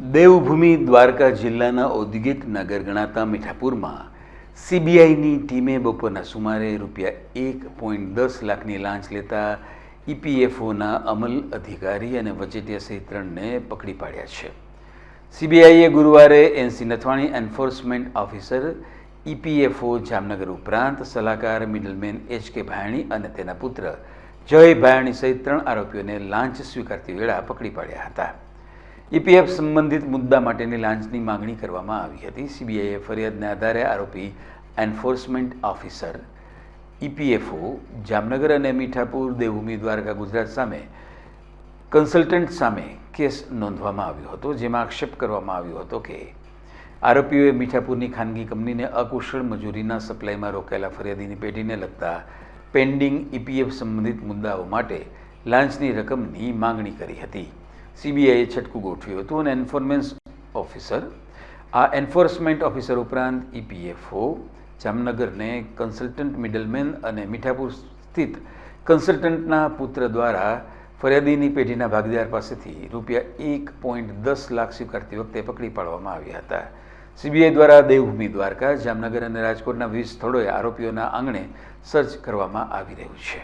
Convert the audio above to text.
દેવભૂમિ દ્વારકા જિલ્લાના ઔદ્યોગિક નગર ગણાતા મીઠાપુરમાં સીબીઆઈની ટીમે બપોરના સુમારે રૂપિયા એક પોઈન્ટ દસ લાખની લાંચ લેતા ઈપીએફઓના અમલ અધિકારી અને વચેટિયા સહિત ત્રણને પકડી પાડ્યા છે. સીબીઆઈએ ગુરુવારે NC Nathwani enforcement officer, EPFO Jamnagar ઉપરાંત સલાહકાર, મિડલમેન એચ કે ભાયણી અને તેના પુત્ર જય ભાયણી સહિત ત્રણ આરોપીઓને લાંચ સ્વીકારતી વેળા પકડી પાડ્યા હતા. ઈપીએફ સંબંધિત મુદ્દા માટેની લાંચની માંગણી કરવામાં આવી હતી. સીબીઆઈએ ફરિયાદના આધારે આરોપી એન્ફોર્સમેન્ટ ઓફિસર, ઈપીએફઓ, જામનગર અને મીઠાપુર દેવભૂમિ દ્વારકા ગુજરાત સામે કન્સલ્ટન્ટ સામે કેસ નોંધવામાં આવ્યો હતો, જેમાં આક્ષેપ કરવામાં આવ્યો હતો કે આરોપીઓએ મીઠાપુરની ખાનગી કંપનીને અકુશળ મજૂરીના સપ્લાયમાં રોકાયેલા ફરિયાદીની પેઢીને લગતા પેન્ડિંગ ઈપીએફ સંબંધિત મુદ્દાઓ માટે લાંચની રકમની માંગણી કરી હતી. સીબીઆઈએ છટકું ગોઠવ્યું હતું અને એન્ફોર્મેન્સ ઓફિસર. આ એન્ફોર્સમેન્ટ ઓફિસર ઉપરાંત ઈપીએફઓ, જામનગરને કન્સલ્ટન્ટ મિડલમેન અને મીઠાપુર સ્થિત કન્સલ્ટન્ટના પુત્ર દ્વારા ફરિયાદીની પેઢીના ભાગીદાર પાસેથી રૂપિયા એક પોઈન્ટ દસ લાખ સ્વીકારતી વખતે પકડી પાડવામાં આવ્યા હતા. સીબીઆઈ દ્વારા દેવભૂમિ દ્વારકા, જામનગર અને રાજકોટના વિવિધ સ્થળોએ આરોપીઓના આંગણે સર્ચ કરવામાં આવી રહ્યું છે.